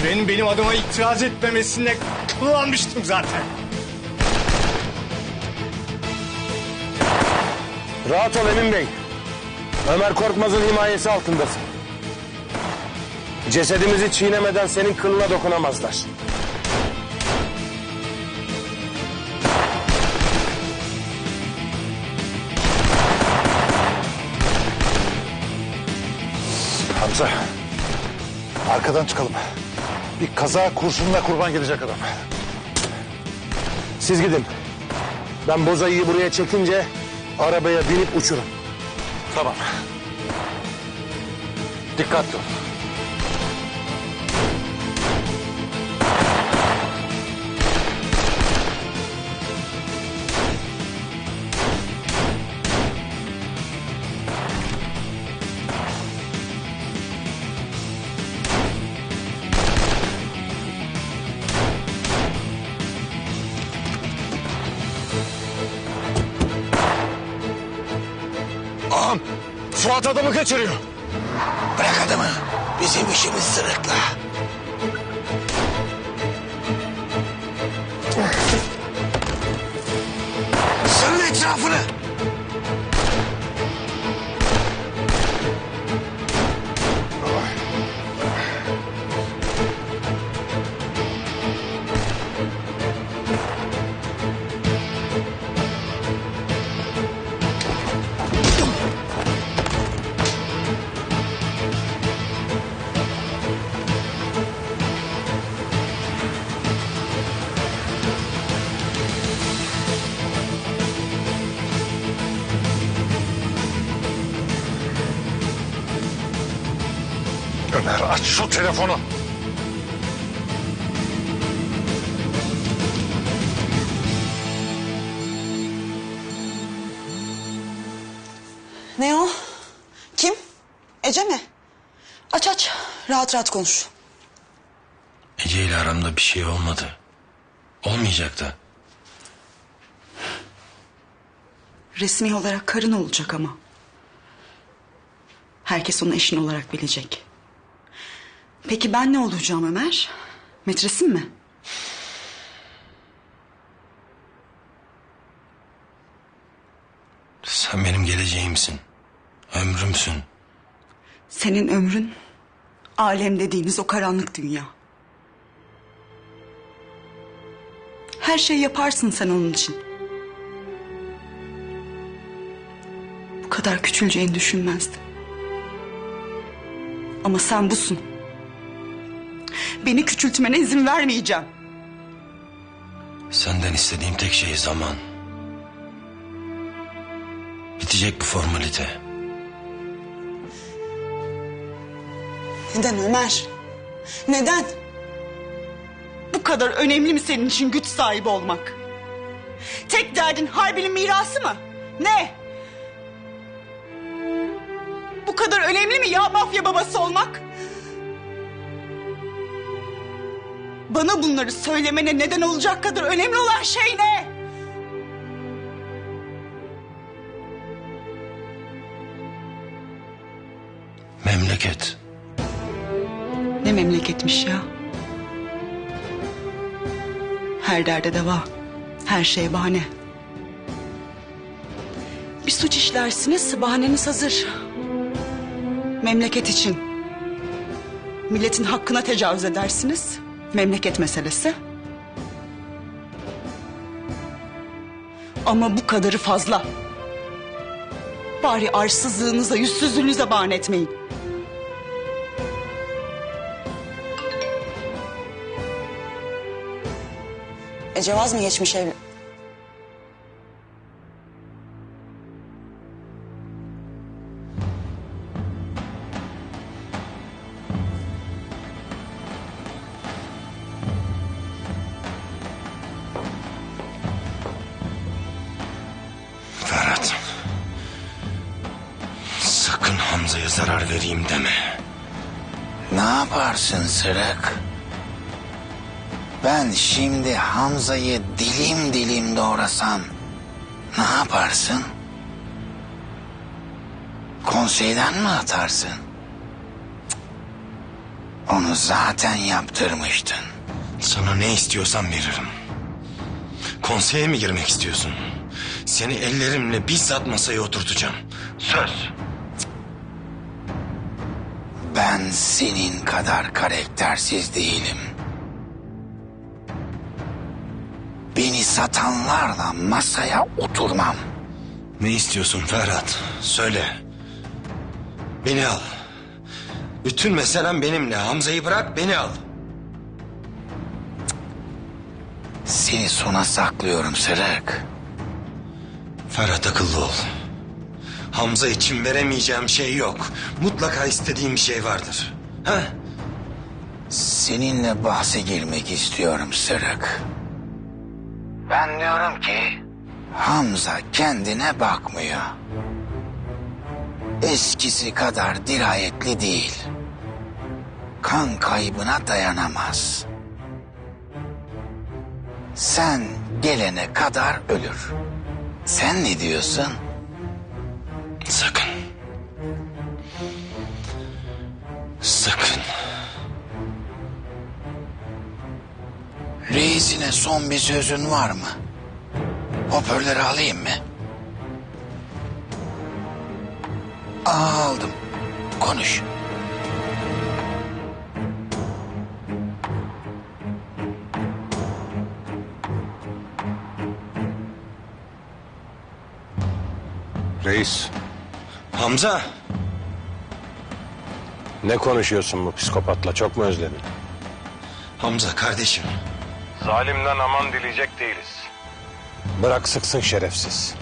Zirvenin benim adıma itiraz etmemesine kullanmıştım zaten. Rahat ol Emin Bey. Ömer Korkmaz'ın himayesi altındasın. Cesedimizi çiğnemeden senin kılına dokunamazlar. Hamza. Arkadan çıkalım. Bir kaza kurşununa kurban gidecek adam. Siz gidin. Ben Bozayı'yı buraya çekince arabaya binip uçurun. Tamam. Dikkatli ol. Fuat adamı kaçırıyor. Bırak adamı. Bizim işimiz sırıkla. Ömer aç şu telefonu. Ne o? Kim? Ece mi? Aç aç. Rahat rahat konuş. Ece ile aramda bir şey olmadı. Olmayacak da. Resmi olarak karın olacak ama. Herkes onu eşin olarak bilecek. Peki ben ne olacağım Ömer? Metresin mi? Sen benim geleceğimsin. Ömrümsün. Senin ömrün alem dediğimiz o karanlık dünya. Her şey yaparsın sen onun için. Bu kadar küçüleceğini düşünmezdim. Ama sen busun. Beni küçültmene izin vermeyeceğim. Senden istediğim tek şey zaman. Bitecek bu formalite. Neden Ömer? Neden? Bu kadar önemli mi senin için güç sahibi olmak? Tek derdin harbinin mirası mı? Ne? Bu kadar önemli mi ya mafya babası olmak? Bana bunları söylemene neden olacak kadar önemli olan şey ne? Memleket. Ne memleketmiş ya? Her derde deva, her şeye bahane. Bir suç işlersiniz, bahaneniz hazır. Memleket için. Milletin hakkına tecavüz edersiniz. Memleket meselesi. Ama bu kadarı fazla. Bari arsızlığınıza, yüzsüzlüğünüze bahane etmeyin. Vaz mı geçmiş evli? Ne yaparsın sırık? Ben şimdi Hamza'yı dilim dilim doğrasam ne yaparsın? Konseyden mi atarsın? Onu zaten yaptırmıştın. Sana ne istiyorsan veririm. Konseye mi girmek istiyorsun? Seni ellerimle bizzat masaya oturtacağım. Söz. Ben senin kadar karaktersiz değilim. Beni satanlarla masaya oturmam. Ne istiyorsun Ferhat? Söyle. Beni al. Bütün meselem benimle. Hamza'yı bırak beni al. Seni sona saklıyorum Sırık. Ferhat akıllı ol. Hamza için veremeyeceğim şey yok. Mutlaka istediğim bir şey vardır. Ha? Seninle bahse girmek istiyorum Sırık. Ben diyorum ki... Hamza kendine bakmıyor. Eskisi kadar dirayetli değil. Kan kaybına dayanamaz. Sen gelene kadar ölür. Sen ne diyorsun? Sakın. Sakın. Reisine son bir sözün var mı? Hoparlörü alayım mı? Aldım. Konuş. Reis Hamza. ne konuşuyorsun bu psikopatla çok mu özledin? Hamza kardeşim. Zalimden aman dileyecek değiliz. Bırak sıksın şerefsiz.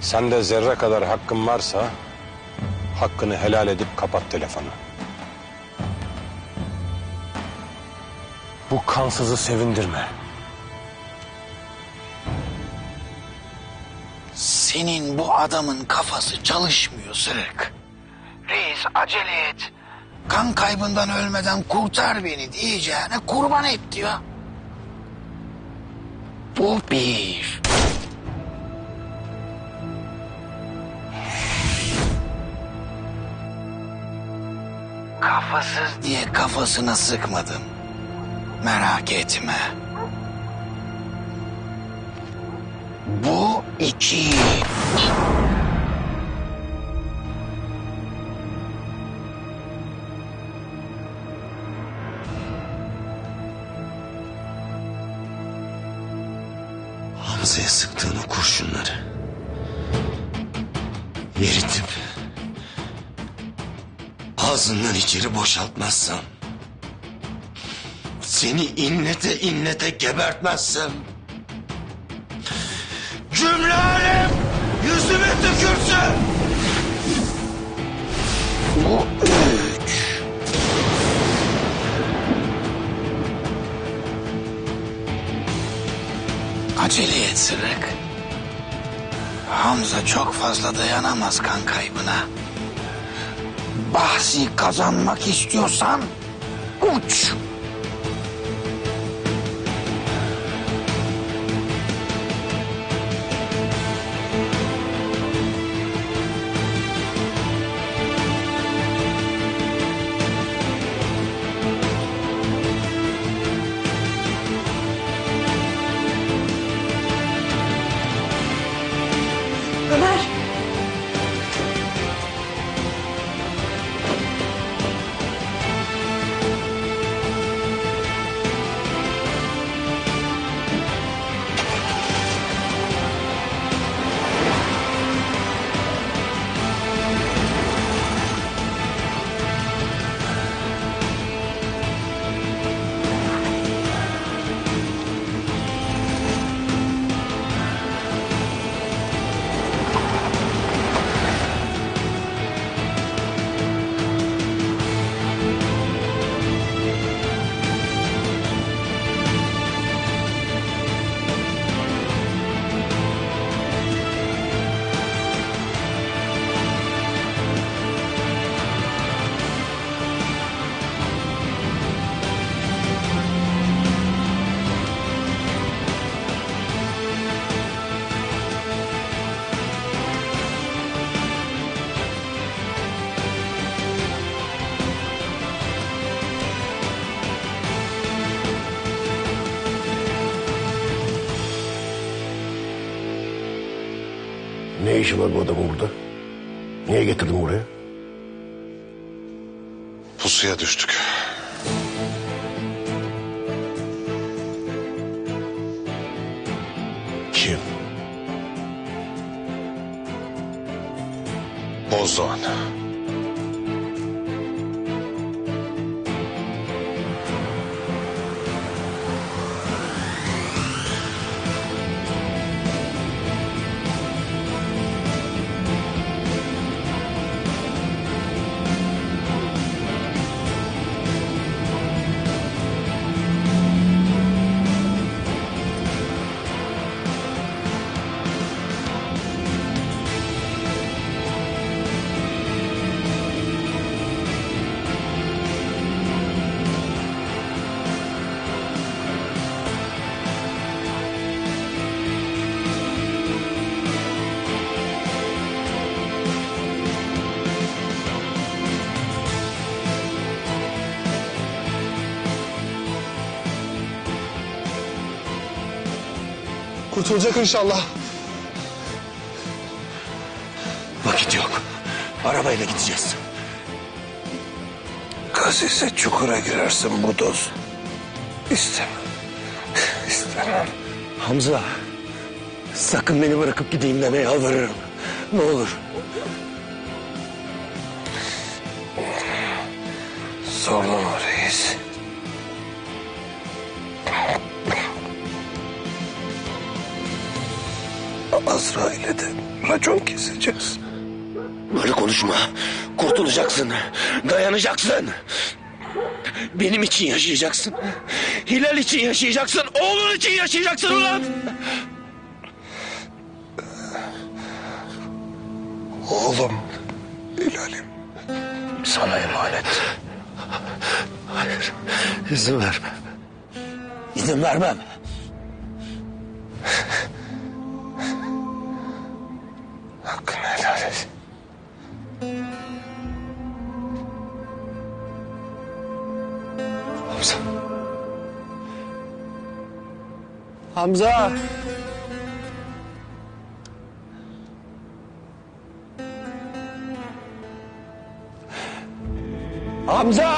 Sende zerre kadar hakkın varsa hakkını helal edip kapat telefonu. Bu kansızı sevindirme. Senin bu adamın kafası çalışmıyor Sırık. Reis acele et. Kan kaybından ölmeden kurtar beni diyeceğine kurban et diyor. Bu bir. Kafasız diye kafasına sıkmadım. Merak etme. Bu iki. Hamza'ya sıktığın o kurşunları eritip ağzından içeri boşaltmazsam seni inlete inlete gebertmezsem cümle alem yüzüme tükürsün. Bu. Acele et Sırık. Hamza çok fazla dayanamaz kan kaybına. Bahsi kazanmak istiyorsan uç. Ömer. Ne işi var bu adamın burada? Niye getirdin buraya? Pusuya düştük. Kim? Bozdoğan. Kurtulacak inşallah. Vakit yok. Arabayla gideceğiz. Gazize çukura girersin bu doz. İstemem. İstemem. Hamza. Sakın beni bırakıp gideyim deme yalvarırım. Ne olur. Zorlama Azrail'e de racon keseceğiz. Böyle konuşma. Kurtulacaksın. Dayanacaksın. Benim için yaşayacaksın. Hilal için yaşayacaksın. Oğlun için yaşayacaksın ulan. Oğlum, Hilal'im. Sana emanet. Hayır. İzin verme. İzin vermem. Hamza. Hamza.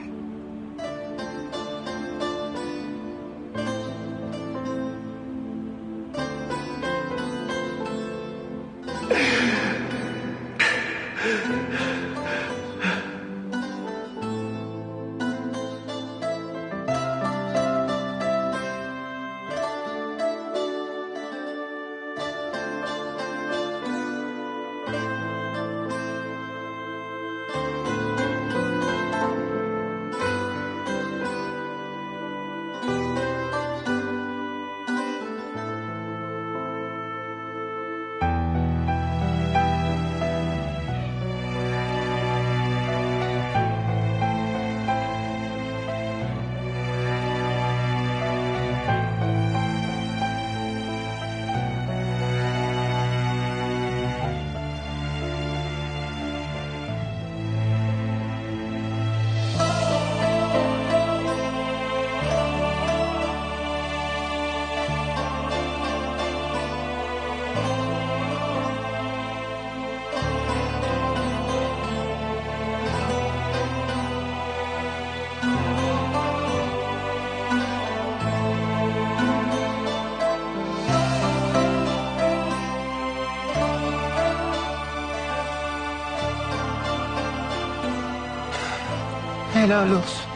Helal olsun.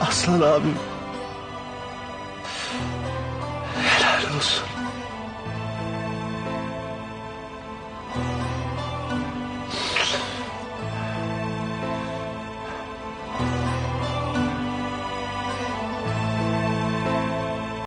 Aslan abim. Helal olsun.